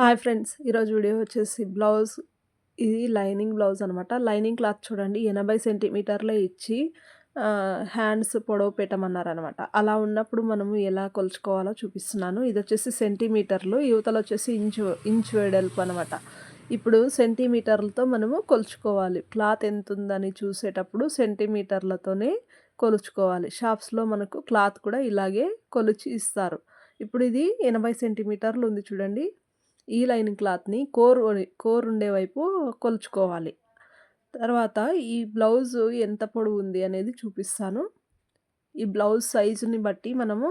Hi friends ఈరోజు video వచ్చేసి blouse ఇది లైనింగ్ బ్లౌజ్ అనమాట లైనింగ్ క్లాత్ చూడండి ఎనభై సెంటీమీటర్లే ఇచ్చి హ్యాండ్స్ పొడవు పెట్టమన్నారనమాట అలా ఉన్నప్పుడు మనము ఎలా కొలుచుకోవాలో చూపిస్తున్నాను. ఇది వచ్చేసి సెంటీమీటర్లు యువతలు వచ్చేసి ఇంచు ఇంచు వెడల్పు అనమాట ఇప్పుడు సెంటీమీటర్లతో మనము కొలుచుకోవాలి. క్లాత్ ఎంత ఉందని చూసేటప్పుడు సెంటీమీటర్లతోనే కొలుచుకోవాలి. షాప్స్లో మనకు క్లాత్ కూడా ఇలాగే కొలిచి ఇస్తారు. ఇప్పుడు ఇది ఎనభై సెంటీమీటర్లు ఉంది చూడండి ఈ లైనింగ్ క్లాత్ని కోర్ కోర్ ఉండే వైపు కొలుచుకోవాలి. తర్వాత ఈ బ్లౌజ్ ఎంత పొడవు ఉంది అనేది చూపిస్తాను. ఈ బ్లౌజ్ సైజుని బట్టి మనము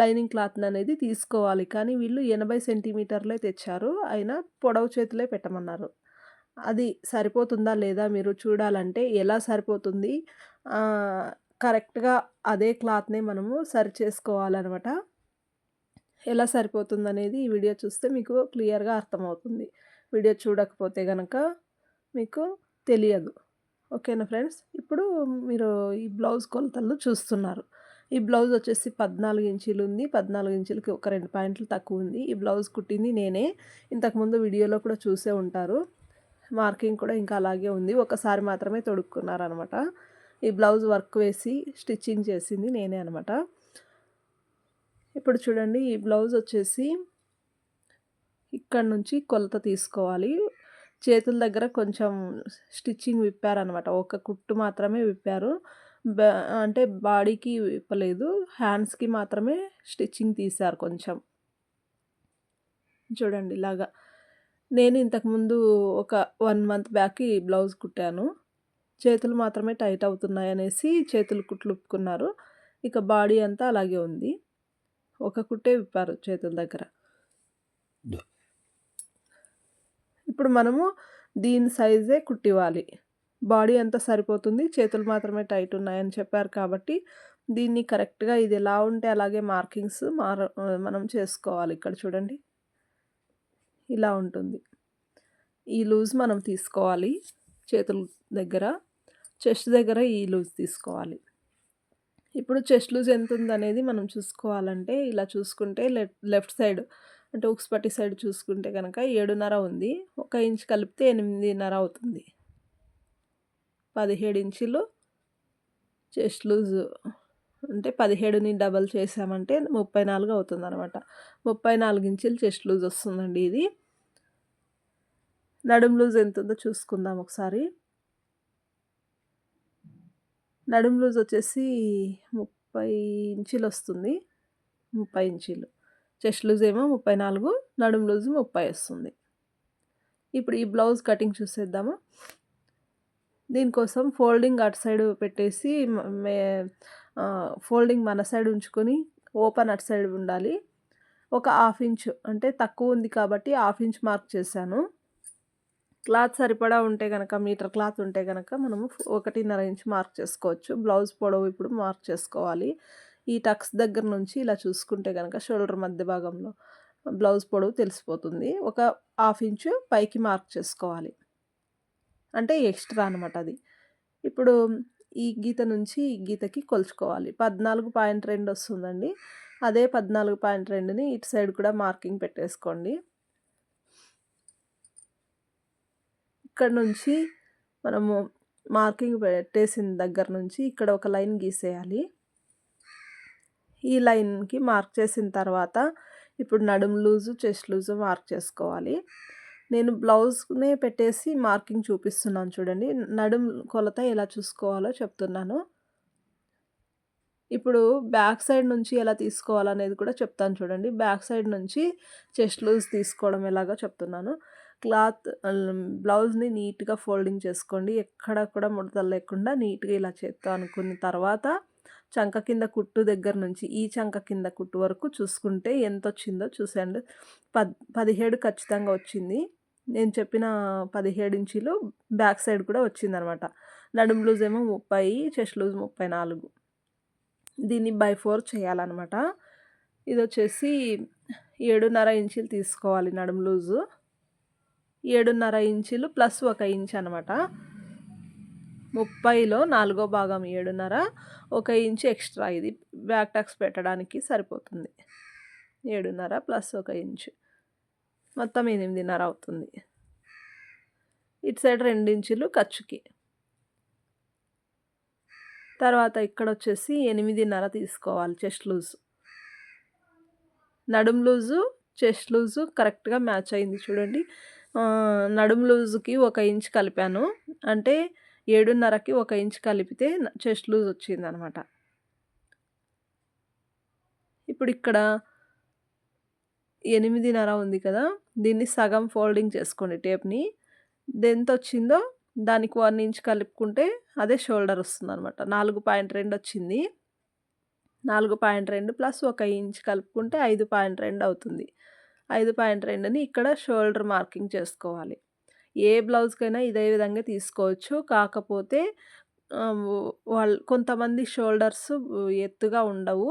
లైనింగ్ క్లాత్ని అనేది తీసుకోవాలి. కానీ వీళ్ళు ఎనభై సెంటీమీటర్లే తెచ్చారు. అయినా పొడవు చేతులే పెట్టమన్నారు. అది సరిపోతుందా లేదా మీరు చూడాలంటే ఎలా సరిపోతుంది? కరెక్ట్గా అదే క్లాత్నే మనము సరి చేసుకోవాలన్నమాట. ఎలా సరిపోతుంది అనేది ఈ వీడియో చూస్తే మీకు క్లియర్గా అర్థమవుతుంది. వీడియో చూడకపోతే కనుక మీకు తెలియదు. ఓకేనా ఫ్రెండ్స్? ఇప్పుడు మీరు ఈ బ్లౌజ్ కొలతలు చూస్తున్నారు. ఈ బ్లౌజ్ వచ్చేసి పద్నాలుగు ఇంచీలు ఉంది. పద్నాలుగు ఇంచులకి ఒక రెండు పాయింట్లు తక్కువ ఉంది. ఈ బ్లౌజ్ కుట్టింది నేనే. ఇంతకుముందు వీడియోలో కూడా చూసే ఉంటారు. మార్కింగ్ కూడా ఇంకా అలాగే ఉంది. ఒకసారి మాత్రమే తొడుక్కున్నారనమాట ఈ బ్లౌజ్ వర్క్ వేసి స్టిచ్చింగ్ చేసింది నేనే అనమాట ఇప్పుడు చూడండి ఈ బ్లౌజ్ వచ్చేసి ఇక్కడ నుంచి కొలత తీసుకోవాలి. చేతుల దగ్గర కొంచెం స్టిచ్చింగ్ విప్పారనమాట ఒక కుట్టు మాత్రమే విప్పారు. అంటే బాడీకి విప్పలేదు. హ్యాండ్స్కి మాత్రమే స్టిచ్చింగ్ తీశారు కొంచెం. చూడండి ఇలాగా. నేను ఇంతకుముందు ఒక వన్ మంత్ బ్యాక్ ఈ బ్లౌజ్ కుట్టాను. చేతులు మాత్రమే టైట్ అవుతున్నాయి అనేసి చేతులు కుట్లు ఉప్పుకున్నారు. ఇక బాడీ అంతా అలాగే ఉంది. ఒక కుట్టే విప్పారు చేతుల దగ్గర. ఇప్పుడు మనము దీని సైజే కుట్టివ్వాలి బాడీ అంతా సరిపోతుంది చేతులు మాత్రమే టైట్ ఉన్నాయని చెప్పారు కాబట్టి దీన్ని కరెక్ట్గా ఇది ఎలా ఉంటే అలాగే మార్కింగ్స్ మార మనం చేసుకోవాలి. ఇక్కడ చూడండి. ఇలా ఉంటుంది. ఈ లూజ్ మనం తీసుకోవాలి. చేతుల దగ్గర చెస్ట్ దగ్గర ఈ లూజ్ తీసుకోవాలి. ఇప్పుడు చెస్ట్ లూజ్ ఎంత ఉందనేది మనం చూసుకోవాలంటే ఇలా చూసుకుంటే లెఫ్ట్ సైడ్ అంటే ఉక్స్ సైడ్ చూసుకుంటే కనుక ఏడున్నర ఉంది. ఒక ఇంచ్ కలిపితే ఎనిమిదిన్నర అవుతుంది. పదిహేడు ఇంచులు చెస్ట్ లూజ్ అంటే పదిహేడుని డబల్ చేసామంటే ముప్పై నాలుగు అవుతుంది అనమాట ముప్పై నాలుగు ఇంచులు చెస్ట్ లూజ్ వస్తుందండి ఇది. నడుం లూజ్ ఎంత ఉందో చూసుకుందాం ఒకసారి. నడుము లూజ్ వచ్చేసి ముప్పై ఇంచులు వస్తుంది. ముప్పై ఇంచులు. చెస్ట్ లూజ్ ఏమో ముప్పై నాలుగు నడుము లూజ్ ముప్పై వస్తుంది. ఇప్పుడు ఈ బ్లౌజ్ కటింగ్ చూసేద్దాము. దీనికోసం ఫోల్డింగ్ అటు సైడ్ పెట్టేసి మే ఫోల్డింగ్ మన సైడ్ ఉంచుకొని ఓపెన్ అటు సైడ్ ఉండాలి. ఒక హాఫ్ ఇంచ్ అంటే తక్కువ ఉంది కాబట్టి హాఫ్ ఇంచ్ మార్క్ చేశాను. క్లాత్ సరిపడా ఉంటే కనుక మీటర్ క్లాత్ ఉంటే కనుక మనము ఒకటిన్నర ఇంచ్ మార్క్ చేసుకోవచ్చు. బ్లౌజ్ పొడవు ఇప్పుడు మార్క్ చేసుకోవాలి. ఈ టక్స్ దగ్గర నుంచి ఇలా చూసుకుంటే కనుక షోల్డర్ మధ్య భాగంలో బ్లౌజ్ పొడవు తెలిసిపోతుంది. ఒక హాఫ్ ఇంచు పైకి మార్క్ చేసుకోవాలి. అంటే ఎక్స్ట్రా అనమాట అది. ఇప్పుడు ఈ గీత నుంచి ఈ గీతకి కొలుచుకోవాలి. పద్నాలుగు పాయింట్ రెండు వస్తుందండి. అదే పద్నాలుగు పాయింట్ రెండుని ఇటు సైడ్ కూడా మార్కింగ్ పెట్టేసుకోండి. ఇక్కడ నుంచి మనము మార్కింగ్ పెట్టేసిన దగ్గర నుంచి ఇక్కడ ఒక లైన్ గీసేయాలి. ఈ లైన్కి మార్క్ చేసిన తర్వాత ఇప్పుడు నడుము లూజు చెస్ట్ లూజు మార్క్ చేసుకోవాలి. నేను బ్లౌజ్నే పెట్టేసి మార్కింగ్ చూపిస్తున్నాను చూడండి. నడుము కొలత ఎలా చూసుకోవాలో చెప్తున్నాను. ఇప్పుడు బ్యాక్ సైడ్ నుంచి ఎలా తీసుకోవాలనేది కూడా చెప్తాను చూడండి. బ్యాక్ సైడ్ నుంచి చెస్ట్ లూజ్ తీసుకోవడం ఎలాగో చెప్తున్నాను. క్లాత్ బ్లౌజ్ని నీట్గా ఫోల్డింగ్ చేసుకోండి. ఎక్కడ కూడా ముడతలు లేకుండా నీట్గా ఇలా చేత్తో అనుకున్న తర్వాత చంక కింద కుట్టు దగ్గర నుంచి ఈ చంక కింద కుట్టు వరకు చూసుకుంటే ఎంత వచ్చిందో చూసాండి పద్ పదిహేడు ఖచ్చితంగా వచ్చింది. నేను చెప్పిన పదిహేడు ఇంచీలు బ్యాక్ సైడ్ కూడా వచ్చిందనమాట. నడుం లూజ్ ఏమో ముప్పై చెస్ట్ లూజ్ ముప్పై నాలుగు. దీన్ని బై ఫోర్ చేయాలన్నమాట ఇది వచ్చేసి ఏడున్నర ఇంచులు తీసుకోవాలి నడుం లూజు. ఏడున్నర ఇంచులు ప్లస్ ఒక ఇంచ్ అనమాట ముప్పైలో నాలుగో భాగం ఏడున్నర ఒక ఇంచు ఎక్స్ట్రా. ఇది బ్యాక్ టాక్స్ పెట్టడానికి సరిపోతుంది. ఏడున్నర ప్లస్ ఒక ఇంచు. మొత్తం ఎనిమిదిన్నర అవుతుంది. ఇటు సైడ్ రెండించులు ఖర్చుకి. తర్వాత ఇక్కడ వచ్చేసి ఎనిమిదిన్నర తీసుకోవాలి చెస్ట్ లూజ్. నడుం లూజు చెస్ట్ లూజు కరెక్ట్గా మ్యాచ్ అయింది చూడండి. నడుం లూజుకి ఒక ఇంచ్ కలిపాను. అంటే ఏడున్నరకి ఒక ఇంచ్ కలిపితే చెస్ట్ లూజ్ వచ్చింది అనమాట ఇప్పుడు ఇక్కడ ఎనిమిదిన్నర ఉంది కదా దీన్ని సగం ఫోల్డింగ్ చేసుకోండి టేప్ని. ఎంత వచ్చిందో దానికి వన్ ఇంచ్ కలుపుకుంటే అదే షోల్డర్ వస్తుంది అనమాట నాలుగు పాయింట్ రెండు వచ్చింది. నాలుగు పాయింట్ రెండు ప్లస్ ఒక ఇంచ్ కలుపుకుంటే ఐదు పాయింట్ రెండు అవుతుంది. ఐదు పాయింట్ రెండుని ఇక్కడ షోల్డర్ మార్కింగ్ చేసుకోవాలి. ఏ బ్లౌజ్కైనా ఇదే విధంగా తీసుకోవచ్చు. కాకపోతే వాళ్ళు కొంతమంది షోల్డర్స్ ఎత్తుగా ఉండవు.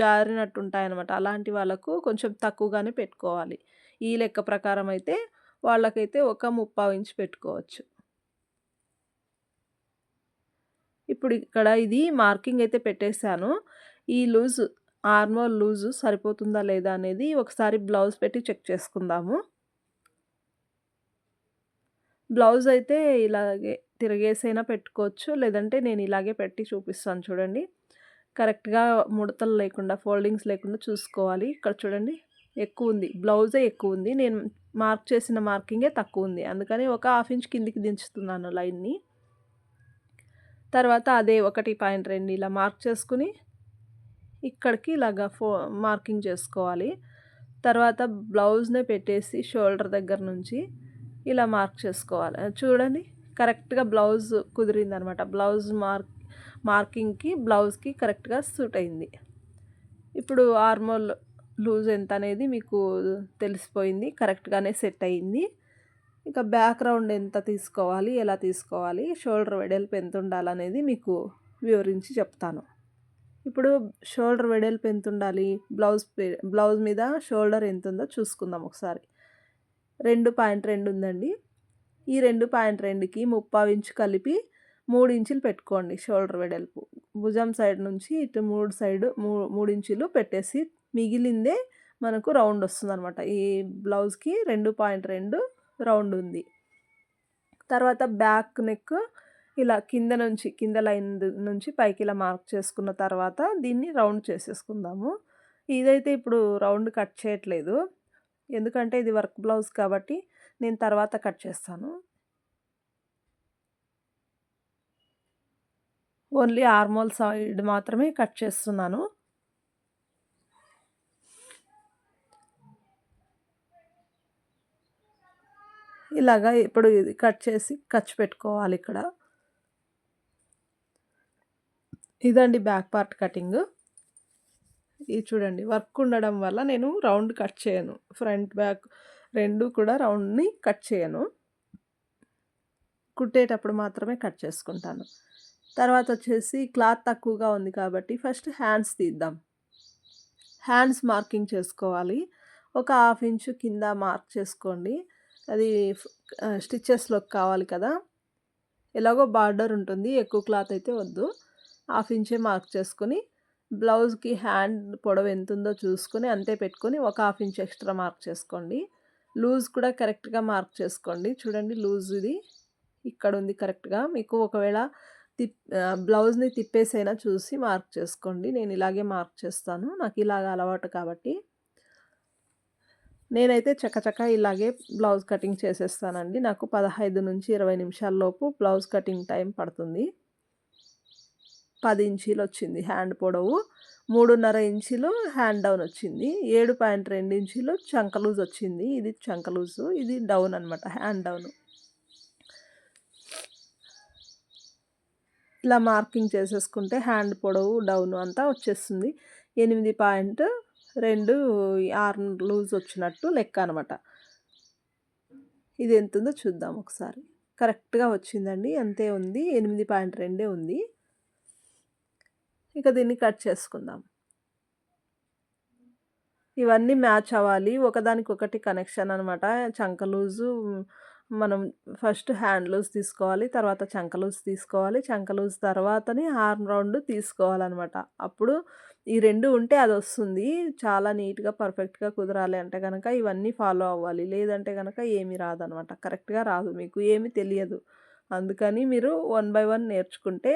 జారినట్టు ఉంటాయన్నమాట అలాంటి వాళ్ళకు కొంచెం తక్కువగానే పెట్టుకోవాలి. ఈ లెక్క ప్రకారం అయితే వాళ్ళకైతే ఒక ముప్పావు ఇంచ్ పెట్టుకోవచ్చు. ఇప్పుడు ఇక్కడ ఇది మార్కింగ్ అయితే పెట్టేశాను. ఈ లూజ్ ఆర్మోల్ లూజు సరిపోతుందా లేదా అనేది ఒకసారి బ్లౌజ్ పెట్టి చెక్ చేసుకుందాము. బ్లౌజ్ అయితే ఇలాగే తిరిగేసైనా పెట్టుకోవచ్చు. లేదంటే నేను ఇలాగే పెట్టి చూపిస్తాను చూడండి. కరెక్ట్గా ముడతలు లేకుండా ఫోల్డింగ్స్ లేకుండా చూసుకోవాలి. ఇక్కడ చూడండి ఎక్కువ ఉంది. బ్లౌజే ఎక్కువ ఉంది. నేను మార్క్ చేసిన మార్కింగే తక్కువ ఉంది. అందుకని ఒక హాఫ్ ఇంచ్ కిందికి దించుతున్నాను లైన్ని. తర్వాత అదే ఒకటి పాయింట్ రెండు ఇలా మార్క్ చేసుకుని ఇక్కడికి ఇలాగా ఫో మార్కింగ్ చేసుకోవాలి. తర్వాత బ్లౌజ్నే పెట్టేసి షోల్డర్ దగ్గర నుంచి ఇలా మార్క్ చేసుకోవాలి. చూడండి కరెక్ట్గా బ్లౌజ్ కుదిరింది అనమాట బ్లౌజ్ మార్క్ మార్కింగ్కి బ్లౌజ్కి కరెక్ట్గా సూట్ అయింది. ఇప్పుడు ఆర్మోల్ లూజ్ ఎంత అనేది మీకు తెలిసిపోయింది కరెక్ట్గానే సెట్ అయింది. ఇంకా బ్యాక్గ్రౌండ్ ఎంత తీసుకోవాలి ఎలా తీసుకోవాలి షోల్డర్ వెడల్పు ఎంత ఉండాలనేది మీకు వివరించి చెప్తాను. ఇప్పుడు షోల్డర్ వెడల్పు ఎంత ఉండాలి బ్లౌజ్ బ్లౌజ్ మీద షోల్డర్ ఎంత ఉందో చూసుకుందాం ఒకసారి. రెండు పాయింట్ రెండు ఉందండి. ఈ రెండు పాయింట్ రెండుకి ముప్పావు ఇంచు కలిపి మూడు ఇంచులు పెట్టుకోండి షోల్డర్ వెడల్పు. భుజం సైడ్ నుంచి ఇటు మూడు సైడ్ మూ మూడు ఇంచులు పెట్టేసి మిగిలిందే మనకు రౌండ్ వస్తుంది అనమాట ఈ బ్లౌజ్కి రెండు పాయింట్ రెండు రౌండ్ ఉంది. తర్వాత బ్యాక్ నెక్ ఇలా కింద నుంచి కింద లైన్ నుంచి పైకి ఇలా మార్క్ చేసుకున్న తర్వాత దీన్ని రౌండ్ చేసేసుకుందాము. ఇదైతే ఇప్పుడు రౌండ్ కట్ చేయట్లేదు. ఎందుకంటే ఇది వర్క్ బ్లౌజ్ కాబట్టి నేను తర్వాత కట్ చేస్తాను. ఓన్లీ ఆర్మోల్ సైడ్ మాత్రమే కట్ చేస్తున్నాను. ఇలాగా ఇప్పుడు ఇది కట్ చేసి ఖర్చు పెట్టుకోవాలి ఇక్కడ. ఇదండి బ్యాక్ పార్ట్ కటింగ్. ఇది చూడండి వర్క్ ఉండడం వల్ల నేను రౌండ్ కట్ చేయను. ఫ్రంట్ బ్యాక్ రెండు కూడా రౌండ్ని కట్ చేయను. కుట్టేటప్పుడు మాత్రమే కట్ చేసుకుంటాను. తర్వాత వచ్చేసి క్లాత్ తక్కువగా ఉంది కాబట్టి ఫస్ట్ హ్యాండ్స్ తీద్దాం. హ్యాండ్స్ మార్కింగ్ చేసుకోవాలి. ఒక హాఫ్ ఇంచు కింద మార్క్ చేసుకోండి. అది స్టిచ్చెస్లోకి కావాలి కదా. ఎలాగో బార్డర్ ఉంటుంది ఎక్కువ క్లాత్ అయితే వద్దు. హాఫ్ ఇంచే మార్క్ చేసుకొని బ్లౌజ్కి హ్యాండ్ పొడవు ఎంత ఉందో చూసుకొని అంతే పెట్టుకొని ఒక హాఫ్ ఇంచ్ ఎక్స్ట్రా మార్క్ చేసుకోండి. లూజ్ కూడా కరెక్ట్గా మార్క్ చేసుకోండి. చూడండి లూజ్ ఇది ఇక్కడ ఉంది కరెక్ట్గా. మీకు ఒకవేళ తిప్ బ్లౌజ్ని తిప్పేసైనా చూసి మార్క్ చేసుకోండి. నేను ఇలాగే మార్క్ చేస్తాను. నాకు ఇలాగ అలవాటు కాబట్టి. నేనైతే చకచక ఇలాగే బ్లౌజ్ కటింగ్ చేసేస్తానండి. నాకు పదహైదు నుంచి ఇరవై నిమిషాల లోపు బ్లౌజ్ కటింగ్ టైం పడుతుంది. పది ఇంచీలు వచ్చింది హ్యాండ్ పొడవు. మూడున్నర ఇంచులు హ్యాండ్ డౌన్ వచ్చింది. ఏడు పాయింట్ రెండు ఇంచులు చంకలూజ్ వచ్చింది. ఇది చంకలూజు ఇది డౌన్ అనమాట హ్యాండ్ డౌన్. ఇలా మార్కింగ్ చేసేసుకుంటే హ్యాండ్ పొడవు డౌన్ అంతా వచ్చేస్తుంది. ఎనిమిది పాయింట్ రెండు ఆరు లూజ్ వచ్చినట్టు లెక్క అనమాట ఇది ఎంత ఉందో చూద్దాం ఒకసారి. కరెక్ట్గా వచ్చిందండి అంతే ఉంది. ఎనిమిది పాయింట్ రెండే ఉంది. ఇక దీన్ని కట్ చేసుకుందాం. ఇవన్నీ మ్యాచ్ అవ్వాలి. ఒకదానికొకటి కనెక్షన్ అనమాట చంక లూజు మనం ఫస్ట్ హ్యాండ్ లూజ్ తీసుకోవాలి తర్వాత చంక లూజ్ తీసుకోవాలి చంక లూజ్ తర్వాతనే హార్మ్ రౌండ్ తీసుకోవాలన్నమాట. అప్పుడు ఈ రెండు ఉంటే అది వస్తుంది. చాలా నీట్గా పర్ఫెక్ట్గా కుదరాలి అంటే కనుక ఇవన్నీ ఫాలో అవ్వాలి. లేదంటే కనుక ఏమీ రాదనమాట కరెక్ట్గా రాదు. మీకు ఏమీ తెలియదు. అందుకని మీరు వన్ బై వన్ నేర్చుకుంటే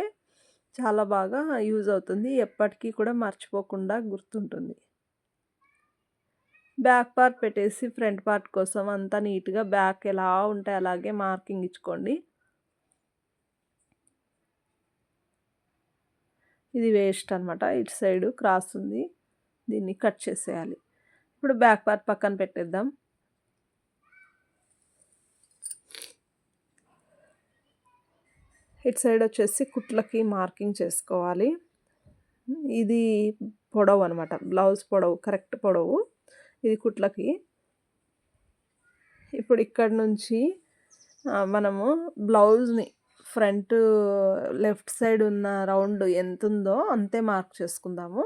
చాలా బాగా యూజ్ అవుతుంది. ఎప్పటికీ కూడా మర్చిపోకుండా గుర్తుంటుంది. బ్యాక్ పార్ట్ పెట్టేసి ఫ్రంట్ పార్ట్ కోసం అంతా నీట్గా బ్యాక్ ఎలా ఉంటే అలాగే మార్కింగ్ ఇచ్చుకోండి. ఇది వేస్ట్ అనమాట ఇటు సైడు క్రాస్ ఉంది. దీన్ని కట్ చేసేయాలి. ఇప్పుడు బ్యాక్ పార్ట్ పక్కన పెట్టేద్దాం. ఇటు సైడ్ వచ్చేసి కుట్లకి మార్కింగ్ చేసుకోవాలి. ఇది పొడవు అనమాట బ్లౌజ్ పొడవు కరెక్ట్ పొడవు ఇది కుట్లకి. ఇప్పుడు ఇక్కడ నుంచి మనము బ్లౌజ్ని ఫ్రంట్ లెఫ్ట్ సైడ్ ఉన్న రౌండ్ ఎంత ఉందో అంతే మార్క్ చేసుకుందాము.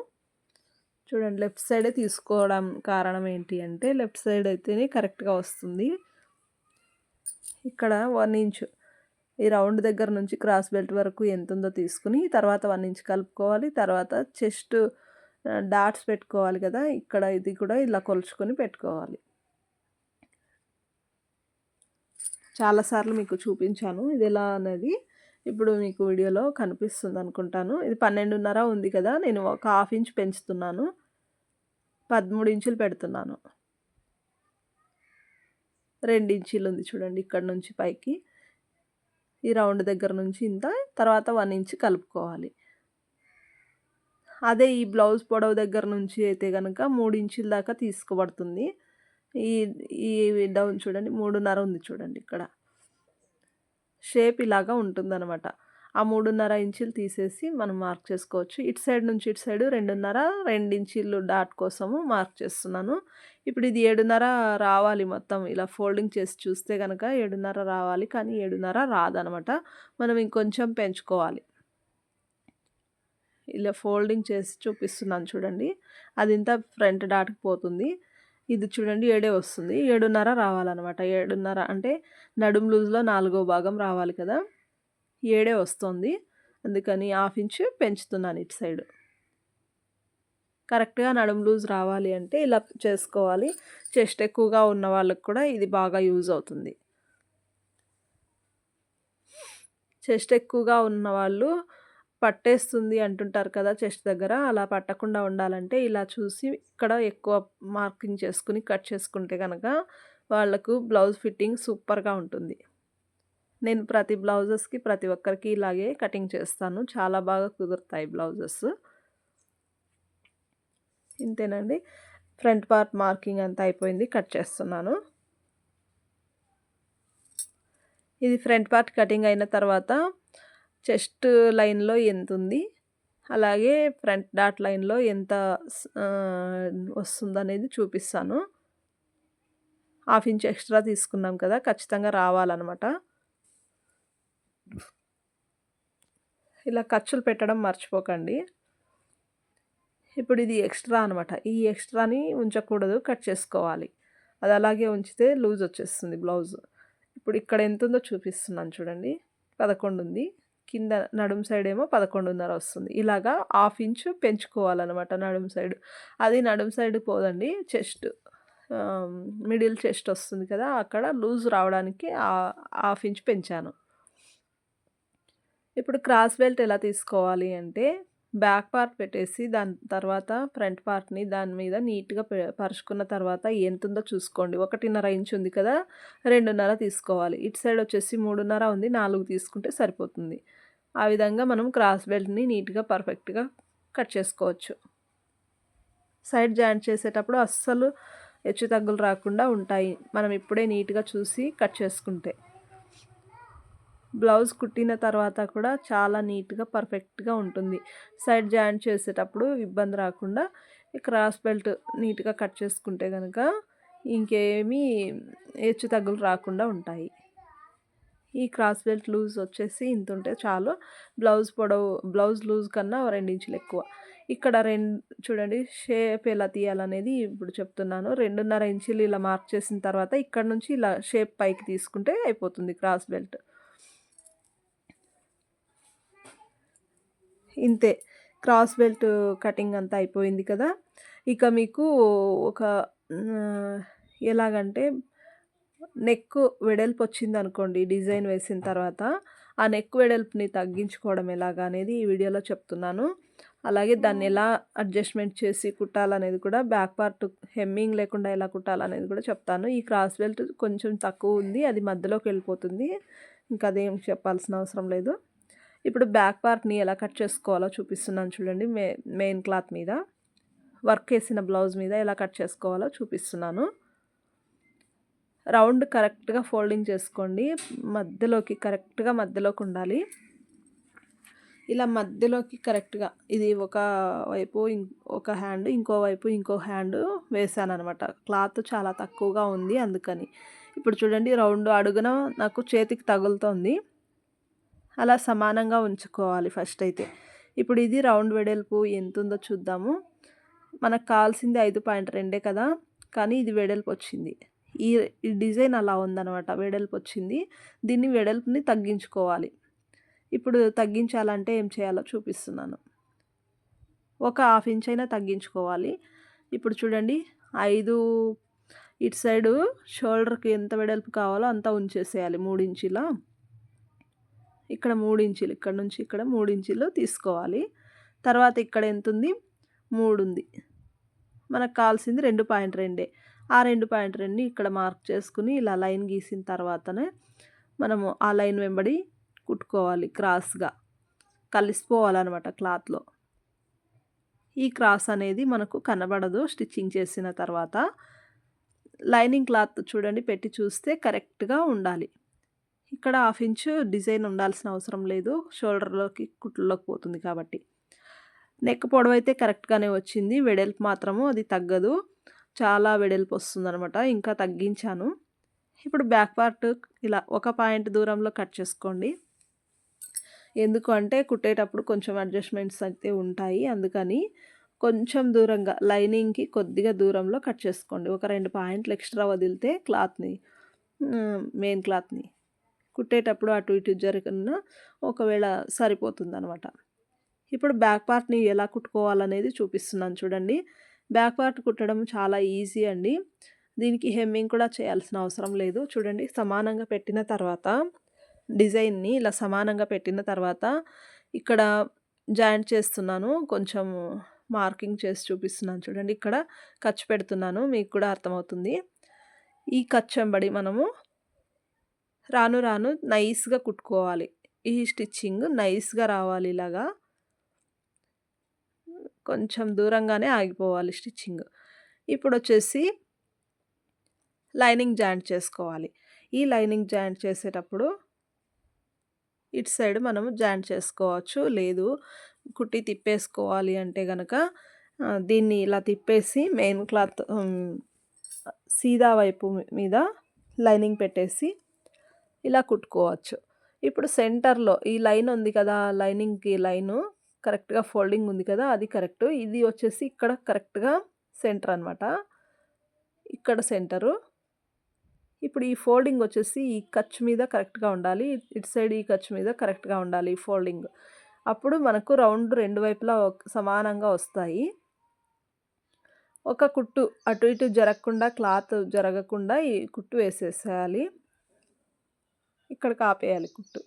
చూడండి లెఫ్ట్ సైడే తీసుకోవడం కారణం ఏంటి అంటే లెఫ్ట్ సైడ్ అయితేనే కరెక్ట్గా వస్తుంది. ఇక్కడ వన్ ఇంచ్ ఈ రౌండ్ దగ్గర నుంచి క్రాస్ బెల్ట్ వరకు ఎంత ఉందో తీసుకుని తర్వాత వన్ ఇంచ్ కలుపుకోవాలి. తర్వాత చెస్ట్ డాట్స్ పెట్టుకోవాలి కదా. ఇక్కడ ఇది కూడా ఇలా కొలుచుకొని పెట్టుకోవాలి. చాలాసార్లు మీకు చూపించాను ఇది ఎలా అనేది. ఇప్పుడు మీకు వీడియోలో కనిపిస్తుంది అనుకుంటాను. ఇది పన్నెండున్నర ఉంది కదా. నేను ఒక హాఫ్ ఇంచ్ పెంచుతున్నాను. పదమూడు ఇంచులు పెడుతున్నాను. రెండు ఇంచీలు ఉంది చూడండి ఇక్కడ నుంచి పైకి. ఈ రౌండ్ దగ్గర నుంచి ఇంత తర్వాత వన్ ఇంచ్ కలుపుకోవాలి. అదే ఈ బ్లౌజ్ పొడవు దగ్గర నుంచి అయితే కనుక మూడు ఇంచుల దాకా తీసుకోబడుతుంది. ఈ ఈ డౌన్ చూడండి మూడున్నర ఉంది చూడండి ఇక్కడ. షేప్ ఇలాగా ఉంటుందన్నమాట. ఆ మూడున్నర ఇంచులు తీసేసి మనం మార్క్ చేసుకోవచ్చు. ఇటు సైడ్ నుంచి ఇటు సైడ్ రెండున్నర రెండు ఇంచీలు డాట్ కోసము మార్క్ చేస్తున్నాను. ఇప్పుడు ఇది ఏడున్నర రావాలి మొత్తం. ఇలా ఫోల్డింగ్ చేసి చూస్తే కనుక ఏడున్నర రావాలి కానీ ఏడున్నర రాదనమాట. మనం ఇంకొంచెం పెంచుకోవాలి. ఇలా ఫోల్డింగ్ చేసి చూపిస్తున్నాను చూడండి. అది ఇంత ఫ్రంట్ డాట్కి పోతుంది. ఇది చూడండి ఏడే వస్తుంది. ఏడున్నర రావాలన్నమాట ఏడున్నర అంటే నడుము లూజ్లో నాలుగో భాగం రావాలి కదా. ఏడే వస్తుంది. అందుకని హాఫ్ ఇంచ్ పెంచుతున్నాను ఇటు సైడ్. కరెక్ట్గా నడుము లూజ్ రావాలి అంటే ఇలా చేసుకోవాలి. చెస్ట్ ఎక్కువగా ఉన్న వాళ్ళకి కూడా ఇది బాగా యూజ్ అవుతుంది. చెస్ట్ ఎక్కువగా ఉన్న వాళ్ళు పట్టేస్తుంది అంటుంటారు కదా చెస్ట్ దగ్గర. అలా పట్టకుండా ఉండాలంటే ఇలా చూసి ఇక్కడ ఎక్కువ మార్కింగ్ చేసుకుని కట్ చేసుకుంటే కనుక వాళ్ళకు బ్లౌజ్ ఫిట్టింగ్ సూపర్గా ఉంటుంది. నేను ప్రతి బ్లౌజెస్కి ప్రతి ఒక్కరికి ఇలాగే కటింగ్ చేస్తాను. చాలా బాగా కుదురుతాయి బ్లౌజెస్. ఇంతేనండి. ఫ్రంట్ పార్ట్ మార్కింగ్ అంతా అయిపోయింది. కట్ చేస్తున్నాను. ఇది ఫ్రంట్ పార్ట్ కటింగ్ అయిన తర్వాత చెస్ట్ లైన్లో ఎంత ఉంది? అలాగే ఫ్రంట్ డాట్ లైన్లో ఎంత వస్తుందనేది చూపిస్తాను. హాఫ్ ఇంచ్ ఎక్స్ట్రా తీసుకున్నాం కదా! ఖచ్చితంగా రావాలన్నమాట. ఇలా ఖర్చులు పెట్టడం మర్చిపోకండి. ఇప్పుడు ఇది ఎక్స్ట్రా అనమాట ఈ ఎక్స్ట్రాని ఉంచకూడదు కట్ చేసుకోవాలి. అది అలాగే ఉంచితే లూజ్ వచ్చేస్తుంది బ్లౌజ్. ఇప్పుడు ఇక్కడ ఎంత ఉందో చూపిస్తున్నాను చూడండి. పదకొండు ఉంది కింద నడుము సైడ్ ఏమో పదకొండున్నర వస్తుంది. ఇలాగా హాఫ్ ఇంచు పెంచుకోవాలన్నమాట నడుము సైడ్. అది నడుము సైడ్ పోదండి. చెస్ట్. మిడిల్ చెస్ట్ వస్తుంది కదా అక్కడ లూజ్ రావడానికి హాఫ్ ఇంచ్ పెంచాను. ఇప్పుడు క్రాస్ బెల్ట్ ఎలా తీసుకోవాలి అంటే బ్యాక్ పార్ట్ పెట్టేసి దాని తర్వాత ఫ్రంట్ పార్ట్ని దాని మీద నీట్గా పరుచుకున్న తర్వాత ఎంత ఉందో చూసుకోండి. ఒకటిన్నర ఇంచ్ ఉంది కదా రెండున్నర తీసుకోవాలి. ఇటు సైడ్ వచ్చేసి మూడున్నర ఉంది నాలుగు తీసుకుంటే సరిపోతుంది. ఆ విధంగా మనం క్రాస్ బెల్ట్ని నీట్గా పర్ఫెక్ట్గా కట్ చేసుకోవచ్చు. సైడ్ జాయింట్ చేసేటప్పుడు అస్సలు హెచ్చు తగ్గులు రాకుండా ఉంటాయి. మనం ఇప్పుడే నీట్గా చూసి కట్ చేసుకుంటే. బ్లౌజ్ కుట్టిన తర్వాత కూడా చాలా నీట్గా పర్ఫెక్ట్గా ఉంటుంది. సైడ్ జాయింట్ చేసేటప్పుడు ఇబ్బంది రాకుండా క్రాస్ బెల్ట్ నీట్గా కట్ చేసుకుంటే కనుక ఇంకేమీ హెచ్చు తగ్గులు రాకుండా ఉంటాయి. ఈ క్రాస్ బెల్ట్ లూజ్ వచ్చేసి ఇంత ఉంటే చాలు. బ్లౌజ్ పొడవు బ్లౌజ్ లూజ్ కన్నా రెండు ఇంచులు ఎక్కువ. ఇక్కడ రెండు చూడండి షేప్ ఎలా తీయాలనేది ఇప్పుడు చెప్తున్నాను. రెండున్నర ఇంచులు ఇలా మార్క్ చేసిన తర్వాత ఇక్కడ నుంచి ఇలా షేప్ పైకి తీసుకుంటే అయిపోతుంది క్రాస్ బెల్ట్. ఇంతే. క్రాస్ బెల్ట్ కటింగ్ అంతా అయిపోయింది కదా. ఇక మీకు ఒక ఎలాగంటే నెక్ వెడల్పు వచ్చిందనుకోండి డిజైన్ వేసిన తర్వాత ఆ నెక్ వెడల్పుని తగ్గించుకోవడం ఎలాగా అనేది ఈ వీడియోలో చెప్తున్నాను. అలాగే దాన్ని ఎలా అడ్జస్ట్మెంట్ చేసి కుట్టాలనేది కూడా బ్యాక్ పార్ట్ హెమ్మింగ్ లేకుండా ఎలా కుట్టాలనేది కూడా చెప్తాను. ఈ క్రాస్ బెల్ట్ కొంచెం తక్కువ ఉంది అది మధ్యలోకి వెళ్ళిపోతుంది. ఇంకా అదేం చెప్పాల్సిన అవసరం లేదు. ఇప్పుడు బ్యాక్ పార్ట్ని ఎలా కట్ చేసుకోవాలో చూపిస్తున్నాను చూడండి. మే మెయిన్ క్లాత్ మీద వర్క్ వేసిన బ్లౌజ్ మీద ఎలా కట్ చేసుకోవాలో చూపిస్తున్నాను. రౌండ్ కరెక్ట్గా ఫోల్డింగ్ చేసుకోండి. మధ్యలోకి కరెక్ట్గా మధ్యలోకి ఉండాలి. ఇలా మధ్యలోకి కరెక్ట్గా ఇది ఒక వైపు ఒక హ్యాండ్ ఇంకో వైపు ఇంకో హ్యాండ్ వేసాను అనమాట క్లాత్ చాలా తక్కువగా ఉంది అందుకని. ఇప్పుడు చూడండి రౌండ్ అడుగున నాకు చేతికి తగులుతోంది. అలా సమానంగా ఉంచుకోవాలి ఫస్ట్ అయితే. ఇప్పుడు ఇది రౌండ్ వెడల్పు ఎంత ఉందో చూద్దాము. మనకు కావాల్సింది ఐదు పాయింట్ రెండే కదా కానీ ఇది వెడల్పు వచ్చింది. ఈ ఈ డిజైన్ అలా ఉందనమాట వెడల్పు వచ్చింది. దీన్ని వెడల్పుని తగ్గించుకోవాలి. ఇప్పుడు తగ్గించాలంటే ఏం చేయాలో చూపిస్తున్నాను. ఒక హాఫ్ ఇంచ్ అయినా తగ్గించుకోవాలి. ఇప్పుడు చూడండి ఐదు ఇటు సైడు షోల్డర్కి ఎంత వెడల్పు కావాలో అంత ఉంచేసేయాలి మూడు ఇంచులా. ఇక్కడ మూడు ఇంచులు ఇక్కడ నుంచి ఇక్కడ మూడు ఇంచులు తీసుకోవాలి. తర్వాత ఇక్కడ ఎంత ఉంది మూడు ఉంది. మనకు కావాల్సింది రెండు పాయింట్ రెండే. ఆ రెండు పాయింట్ రెండు ఇక్కడ మార్క్ చేసుకుని ఇలా లైన్ గీసిన తర్వాతనే మనము ఆ లైన్ వెంబడి కుట్టుకోవాలి క్రాస్గా. కలిసిపోవాలన్నమాట క్లాత్లో. ఈ క్రాస్ అనేది మనకు కనబడదు స్టిచ్చింగ్ చేసిన తర్వాత. లైనింగ్ క్లాత్ చూడండి పెట్టి చూస్తే కరెక్ట్గా ఉండాలి. ఇక్కడ హాఫ్ ఇంచు డిజైన్ ఉండాల్సిన అవసరం లేదు. షోల్డర్లోకి కుట్లలోకి పోతుంది కాబట్టి. నెక్ పొడవైతే కరెక్ట్గానే వచ్చింది. వెడల్పు మాత్రము అది తగ్గదు. చాలా వెడల్పు వస్తుందనమాట ఇంకా తగ్గించాను. ఇప్పుడు బ్యాక్ పార్ట్ ఇలా ఒక పాయింట్ దూరంలో కట్ చేసుకోండి. ఎందుకు అంటే కుట్టేటప్పుడు కొంచెం అడ్జస్ట్మెంట్స్ అయితే ఉంటాయి. అందుకని కొంచెం దూరంగా లైనింగ్కి కొద్దిగా దూరంలో కట్ చేసుకోండి. ఒక రెండు పాయింట్లు ఎక్స్ట్రా వదిలితే క్లాత్ని మెయిన్ క్లాత్ని. కుట్టేటప్పుడు అటు ఇటు జరిగిన ఒకవేళ సరిపోతుంది అనమాట ఇప్పుడు బ్యాక్ పార్ట్ని ఎలా కుట్టుకోవాలనేది చూపిస్తున్నాను చూడండి. బ్యాక్ పార్ట్ కుట్టడం చాలా ఈజీ అండి. దీనికి హెమ్మింగ్ కూడా చేయాల్సిన అవసరం లేదు. చూడండి సమానంగా పెట్టిన తర్వాత డిజైన్ని ఇలా సమానంగా పెట్టిన తర్వాత ఇక్కడ జాయింట్ చేస్తున్నాను. కొంచెం మార్కింగ్ చేసి చూపిస్తున్నాను చూడండి. ఇక్కడ ఖర్చు పెడుతున్నాను. మీకు కూడా అర్థమవుతుంది. ఈ ఖర్చు వెంబడి మనము రాను రాను నైస్గా కుట్టుకోవాలి. ఈ స్టిచ్చింగ్ నైస్గా రావాలి ఇలాగా. కొంచెం దూరంగానే ఆగిపోవాలి స్టిచ్చింగ్. ఇప్పుడు వచ్చేసి లైనింగ్ జాయింట్ చేసుకోవాలి. ఈ లైనింగ్ జాయింట్ చేసేటప్పుడు ఇటు సైడ్ మనము జాయింట్ చేసుకోవచ్చు. లేదు కుట్టి తిప్పేసుకోవాలి అంటే కనుక దీన్ని ఇలా తిప్పేసి మెయిన్ క్లాత్ సీదా వైపు మీద లైనింగ్ పెట్టేసి ఇలా కుట్టుకోవచ్చు. ఇప్పుడు సెంటర్లో ఈ లైన్ ఉంది కదా లైనింగ్కి లైను కరెక్ట్గా ఫోల్డింగ్ ఉంది కదా అది కరెక్ట్. ఇది వచ్చేసి ఇక్కడ కరెక్ట్గా సెంటర్ అనమాట ఇక్కడ సెంటరు. ఇప్పుడు ఈ ఫోల్డింగ్ వచ్చేసి ఈ ఖర్చు మీద కరెక్ట్గా ఉండాలి. ఇటు సైడ్ ఈ ఖర్చు మీద కరెక్ట్గా ఉండాలి ఈ ఫోల్డింగ్. అప్పుడు మనకు రౌండ్ రెండు వైపులా సమానంగా వస్తాయి. ఒక కుట్టు అటు ఇటు జరగకుండా క్లాత్ జరగకుండా ఈ కుట్టు వేసేసేయాలి. ఇక్కడ కాపేయాలి కుట్టు.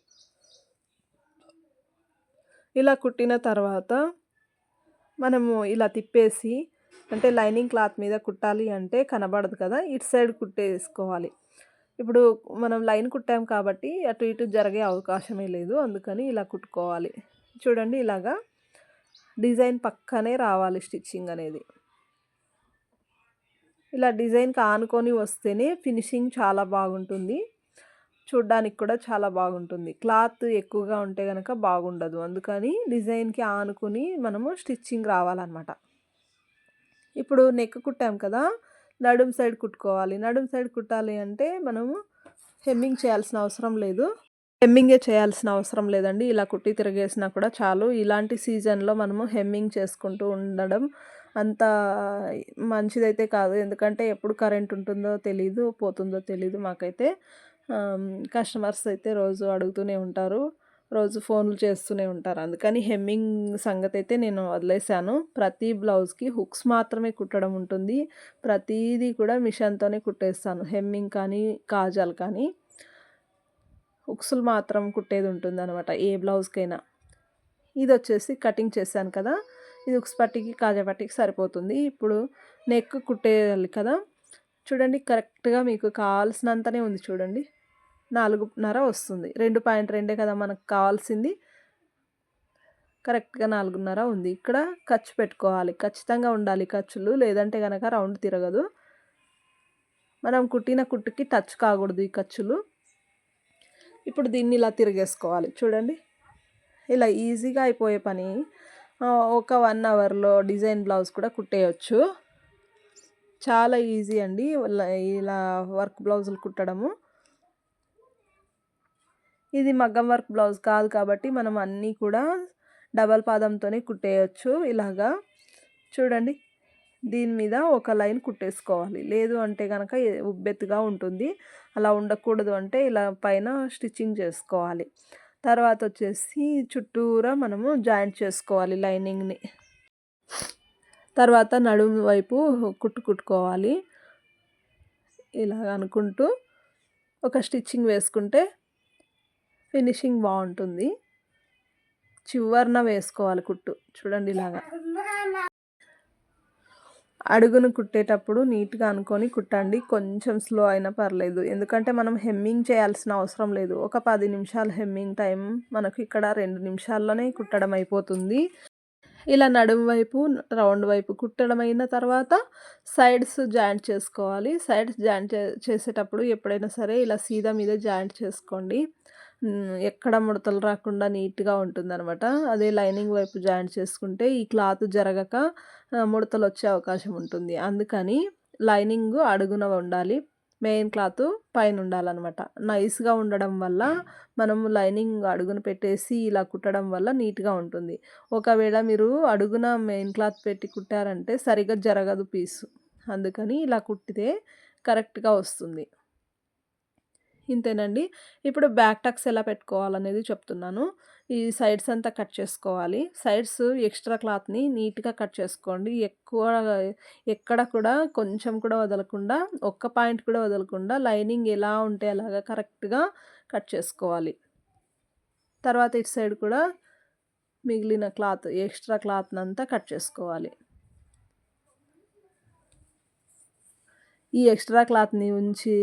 ఇలా కుట్టిన తర్వాత మనము ఇలా తిప్పేసి అంటే లైనింగ్ క్లాత్ మీద కుట్టాలి అంటే కనబడదు కదా ఇటు సైడ్ కుట్టేసుకోవాలి. ఇప్పుడు మనం లైన్ కుట్టాం కాబట్టి అటు ఇటు జరిగే అవకాశమే లేదు అందుకని ఇలా కుట్టుకోవాలి. చూడండి ఇలాగా డిజైన్ పక్కనే రావాలి స్టిచ్చింగ్ అనేది. ఇలా డిజైన్కి ఆనుకొని వస్తేనే ఫినిషింగ్ చాలా బాగుంటుంది. చూడ్డానికి కూడా చాలా బాగుంటుంది. క్లాత్ ఎక్కువగా ఉంటే కనుక బాగుండదు. అందుకని డిజైన్కి ఆనుకుని మనము స్టిచ్చింగ్ రావాలన్నమాట. ఇప్పుడు నెక్ కుట్టాం కదా నడుం సైడ్ కుట్టుకోవాలి. నడుం సైడ్ కుట్టాలి అంటే మనము హెమ్మింగ్ చేయాల్సిన అవసరం లేదు. హెమ్మింగే చేయాల్సిన అవసరం లేదండి. ఇలా కుట్టి తిరిగేసినా కూడా చాలు. ఇలాంటి సీజన్లో మనము హెమ్మింగ్ చేసుకుంటూ ఉండడం అంత మంచిదైతే కాదు. ఎందుకంటే ఎప్పుడు కరెంట్ ఉంటుందో తెలీదు పోతుందో తెలీదు మాకైతే. కస్టమర్స్ అయితే రోజు అడుగుతూనే ఉంటారు రోజు ఫోన్లు చేస్తూనే ఉంటారు. అందుకని హెమ్మింగ్ సంగతి అయితే నేను వదిలేశాను. ప్రతి బ్లౌజ్కి హుక్స్ మాత్రమే కుట్టడం ఉంటుంది. ప్రతిదీ కూడా మిషన్తోనే కుట్టేస్తాను. హెమ్మింగ్ కానీ కాజాలు కానీ హుక్స్లు మాత్రం కుట్టేది ఉంటుంది అనమాట ఏ బ్లౌజ్కైనా. ఇది వచ్చేసి కటింగ్ చేశాను కదా ఇది హుక్స్ పట్టికి కాజా పట్టికి సరిపోతుంది. ఇప్పుడు నెక్ కుట్టేయాలి కదా. చూడండి కరెక్ట్గా మీకు కావాల్సినంతనే ఉంది చూడండి. నాలుగున్నర వస్తుంది. రెండు పాయింట్ రెండే కదా మనకు కావాల్సింది. కరెక్ట్గా నాలుగున్నర ఉంది. ఇక్కడ ఖర్చు పెట్టుకోవాలి. ఖచ్చితంగా ఉండాలి ఖర్చులు. లేదంటే కనుక రౌండ్ తిరగదు. మనం కుట్టిన కుట్టుకి టచ్ కాకూడదు ఈ ఖర్చులు. ఇప్పుడు దీన్ని ఇలా తిరిగేసుకోవాలి. చూడండి. ఇలా ఈజీగా అయిపోయే పని. ఒక వన్ అవర్లో డిజైన్ బ్లౌజ్ కూడా కుట్టేయచ్చు. చాలా ఈజీ అండి. ఇలా వర్క్ బ్లౌజులు కుట్టడము. ఇది మగ్గం వర్క్ బ్లౌజ్ కాదు కాబట్టి మనం అన్నీ కూడా డబల్ పాదంతోనే కుట్టేయచ్చు ఇలాగా. చూడండి దీని మీద ఒక లైన్ కుట్టేసుకోవాలి. లేదు అంటే కనుక ఉబ్బెత్తుగా ఉంటుంది. అలా ఉండకూడదు అంటే ఇలా పైన స్టిచ్చింగ్ చేసుకోవాలి. తర్వాత వచ్చేసి చుట్టూరా మనము జాయింట్ చేసుకోవాలి లైనింగ్ని. తర్వాత నడుము వైపు కుట్టు కుట్టుకోవాలి. ఇలా అనుకుంటూ ఒక స్టిచ్చింగ్ వేసుకుంటే ఫినిషింగ్ బాగుంటుంది. చివరిన వేసుకోవాలి కుట్టు. చూడండి ఇలాగా. అడుగును కుట్టేటప్పుడు నీట్గా అనుకొని కుట్టండి. కొంచెం స్లో అయినా పర్లేదు. ఎందుకంటే మనం హెమ్మింగ్ చేయాల్సిన అవసరం లేదు. ఒక పది నిమిషాలు హెమ్మింగ్ టైం మనకు ఇక్కడ రెండు నిమిషాల్లోనే కుట్టడం అయిపోతుంది. ఇలా నడుము వైపు రౌండ్ వైపు కుట్టడం అయిన తర్వాత సైడ్స్ జాయింట్ చేసుకోవాలి. సైడ్స్ జాయింట్ చేసేటప్పుడు ఎప్పుడైనా సరే ఇలా సీదా మీద జాయింట్ చేసుకోండి. ఎక్కడ ముడతలు రాకుండా నీట్గా ఉంటుందన్నమాట. అదే లైనింగ్ వైపు జాయింట్ చేసుకుంటే ఈ క్లాత్ జరగక ముడతలు వచ్చే అవకాశం ఉంటుంది. అందుకని లైనింగ్ అడుగున ఉండాలి. మెయిన్ క్లాత్ పైన ఉండాలన్నమాట. నైస్గా ఉండడం వల్ల మనము లైనింగ్ అడుగున పెట్టేసి ఇలా కుట్టడం వల్ల నీట్గా ఉంటుంది. ఒకవేళ మీరు అడుగున మెయిన్ క్లాత్ పెట్టి కుట్టారంటే సరిగ్గా జరగదు పీసు. అందుకని ఇలా కుట్టితే కరెక్ట్గా వస్తుంది. ఇంతేనండి. ఇప్పుడు బ్యాక్ టక్స్ ఎలా పెట్టుకోవాలనేది చెప్తున్నాను. ఈ సైడ్స్ అంతా కట్ చేసుకోవాలి. సైడ్స్ ఎక్స్ట్రా క్లాత్ని నీట్గా కట్ చేసుకోండి. ఎక్కువ ఎక్కడ కూడా కొంచెం కూడా వదలకుండా ఒక్క పాయింట్ కూడా వదలకుండా లైనింగ్ ఎలా ఉంటే అలాగా కరెక్ట్గా కట్ చేసుకోవాలి. తర్వాత ఇటు సైడ్ కూడా మిగిలిన క్లాత్ ఎక్స్ట్రా క్లాత్ని అంతా కట్ చేసుకోవాలి. ఈ ఎక్స్ట్రా క్లాత్ని ఉంచి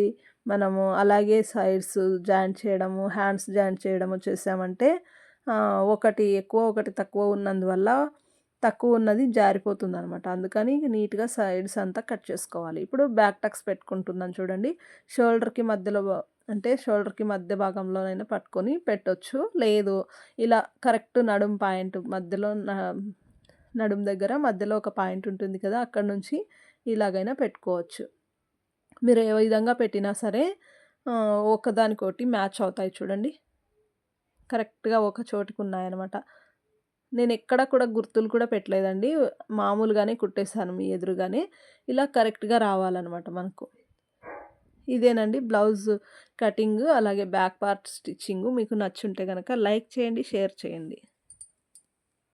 మనము అలాగే సైడ్స్ జాయింట్ చేయడము హ్యాండ్స్ జాయింట్ చేయడము చేసామంటే ఒకటి ఎక్కువ ఒకటి తక్కువ ఉన్నందువల్ల తక్కువ ఉన్నది జారిపోతుంది అనమాట అందుకని నీట్గా సైడ్స్ అంతా కట్ చేసుకోవాలి. ఇప్పుడు బ్యాక్ టక్స్ పెట్టుకుంటున్నాను చూడండి. షోల్డర్కి మధ్యలో అంటే షోల్డర్కి మధ్య భాగంలోనైనా పట్టుకొని పెట్టొచ్చు. లేదు ఇలా కరెక్ట్ నడుం పాయింట్ మధ్యలో నడుం దగ్గర మధ్యలో ఒక పాయింట్ ఉంటుంది కదా అక్కడ నుంచి ఇలాగైనా పెట్టుకోవచ్చు. మీరు ఏ విధంగా పెట్టినా సరే ఒకదానికొకటి మ్యాచ్ అవుతాయి చూడండి. కరెక్ట్గా ఒక చోటుకు ఉన్నాయన్నమాట. నేను ఎక్కడ కూడా గుర్తులు కూడా పెట్టలేదండి. మామూలుగానే కుట్టేశాను మీ ఎదురుగానే. ఇలా కరెక్ట్గా రావాలన్నమాట మనకు. ఇదేనండి బ్లౌజ్ కటింగ్ అలాగే బ్యాక్ పార్ట్ స్టిచ్చింగ్. మీకు నచ్చుంటే కనుక లైక్ చేయండి షేర్ చేయండి.